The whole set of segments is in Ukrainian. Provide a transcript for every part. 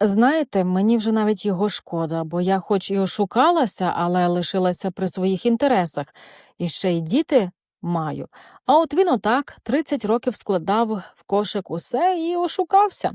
Знаєте, мені вже навіть його шкода, бо я хоч і ошукалася, але лишилася при своїх інтересах, і ще й діти маю. А от він отак 30 років складав в кошик усе і ошукався.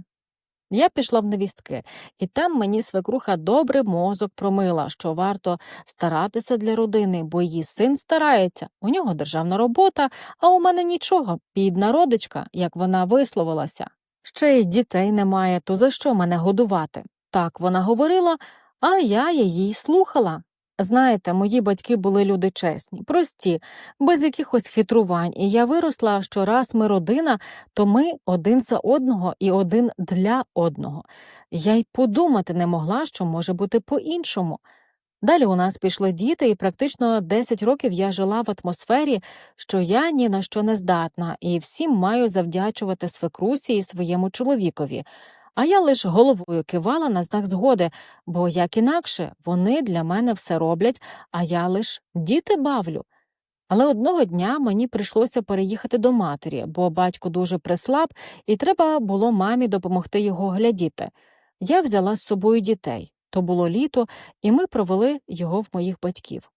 Я пішла в невістки, і там мені свекруха добре мозок промила, що варто старатися для родини, бо її син старається, у нього державна робота, а у мене нічого, бідна родичка, як вона висловилася. Ще й дітей немає, то за що мене годувати? Так вона говорила, а я її слухала. Знаєте, мої батьки були люди чесні, прості, без якихось хитрувань, і я виросла, що раз ми родина, то ми один за одного і один для одного. Я й подумати не могла, що може бути по-іншому. Далі у нас пішли діти, і практично 10 років я жила в атмосфері, що я ні на що не здатна, і всім маю завдячувати свекрусі і своєму чоловікові. А я лише головою кивала на знак згоди, бо як інакше вони для мене все роблять, а я лиш діти бавлю. Але одного дня мені прийшлося переїхати до матері, бо батько дуже прислаб, і треба було мамі допомогти його глядіти. Я взяла з собою дітей. То було літо, і ми провели його в моїх батьків.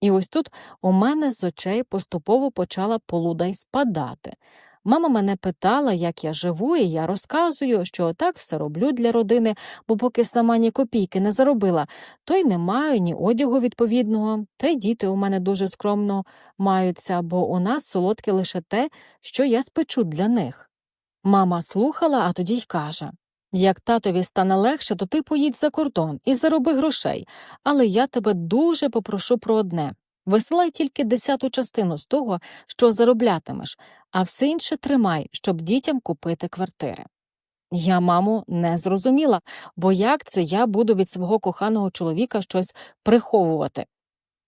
І ось тут у мене з очей поступово почала полуда й спадати. Мама мене питала, як я живу, і я розказую, що так все роблю для родини, бо поки сама ні копійки не заробила, то й не маю ні одягу відповідного, та й діти у мене дуже скромно маються, бо у нас солодке лише те, що я спечу для них. Мама слухала, а тоді й каже як татові стане легше, то ти поїдь за кордон і зароби грошей, але я тебе дуже попрошу про одне висилай тільки десяту частину з того, що зароблятимеш, а все інше тримай, щоб дітям купити квартири. Я, маму, не зрозуміла, бо як це я буду від свого коханого чоловіка щось приховувати.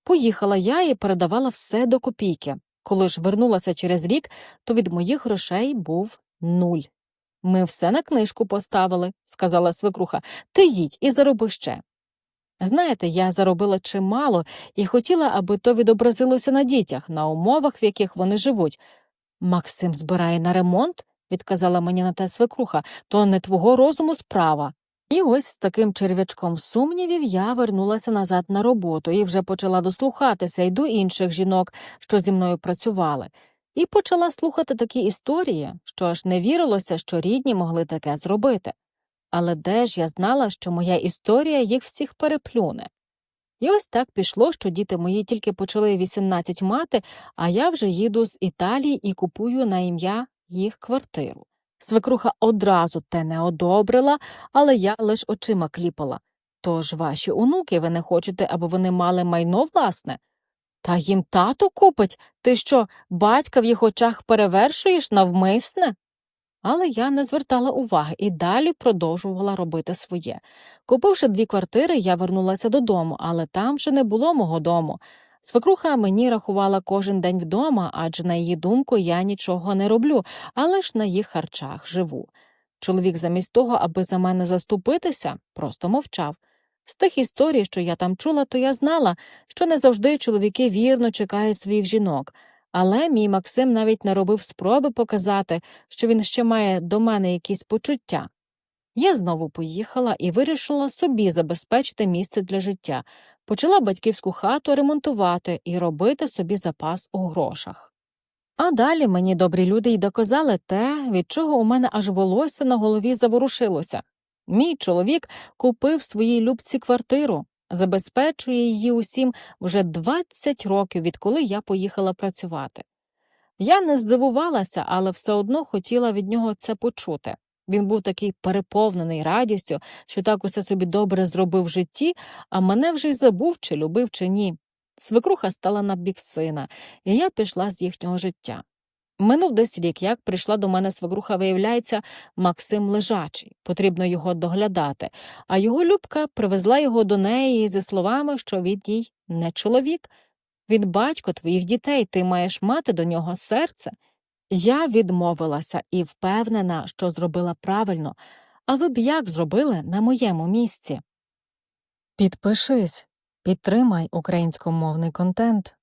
Поїхала я і передавала все до копійки. Коли ж вернулася через рік, то від моїх грошей був нуль. Ми все на книжку поставили, сказала свекруха, ти їдь і зароби ще. Знаєте, я заробила чимало і хотіла, аби то відобразилося на дітях, на умовах, в яких вони живуть. Максим збирає на ремонт, відказала мені на те свекруха, то не твого розуму справа. І ось з таким черв'ячком сумнівів я вернулася назад на роботу і вже почала дослухатися й до інших жінок, що зі мною працювали, і почала слухати такі історії, що аж не вірилося, що рідні могли таке зробити. Але де ж я знала, що моя історія їх всіх переплюне? І ось так пішло, що діти мої тільки почали 18 мати, а я вже їду з Італії і купую на ім'я їх квартиру. Свекруха одразу те не одобрила, але я лиш очима кліпала. Тож ваші онуки ви не хочете, аби вони мали майно власне? Та їм тато купить, ти що, батька в їх очах перевершуєш навмисне? Але я не звертала уваги і далі продовжувала робити своє. Купивши дві квартири, я вернулася додому, але там вже не було мого дому. Свекруха мені рахувала кожен день вдома, адже на її думку я нічого не роблю, але ж на їх харчах живу. Чоловік, замість того, аби за мене заступитися, просто мовчав. З тих історій, що я там чула, то я знала, що не завжди чоловіки вірно чекають своїх жінок. Але мій Максим навіть не робив спроби показати, що він ще має до мене якісь почуття. Я знову поїхала і вирішила собі забезпечити місце для життя, почала батьківську хату ремонтувати і робити собі запас у грошах. А далі мені добрі люди й доказали те, від чого у мене аж волосся на голові заворушилося. Мій чоловік купив своїй любці квартиру, забезпечує її усім вже 20 років, відколи я поїхала працювати. Я не здивувалася, але все одно хотіла від нього це почути. Він був такий переповнений радістю, що так усе собі добре зробив в житті, а мене вже й забув, чи любив, чи ні. Свекруха стала на бік сина, і я пішла з їхнього життя. Минув десь рік, як прийшла до мене свекруха, виявляється, Максим лежачий, потрібно його доглядати, а його любка привезла його до неї зі словами, що він їй не чоловік. Він батько твоїх дітей, ти маєш мати до нього серце. Я відмовилася і впевнена, що зробила правильно, а ви б як зробили на моєму місці? Підпишись, підтримай українськомовний контент.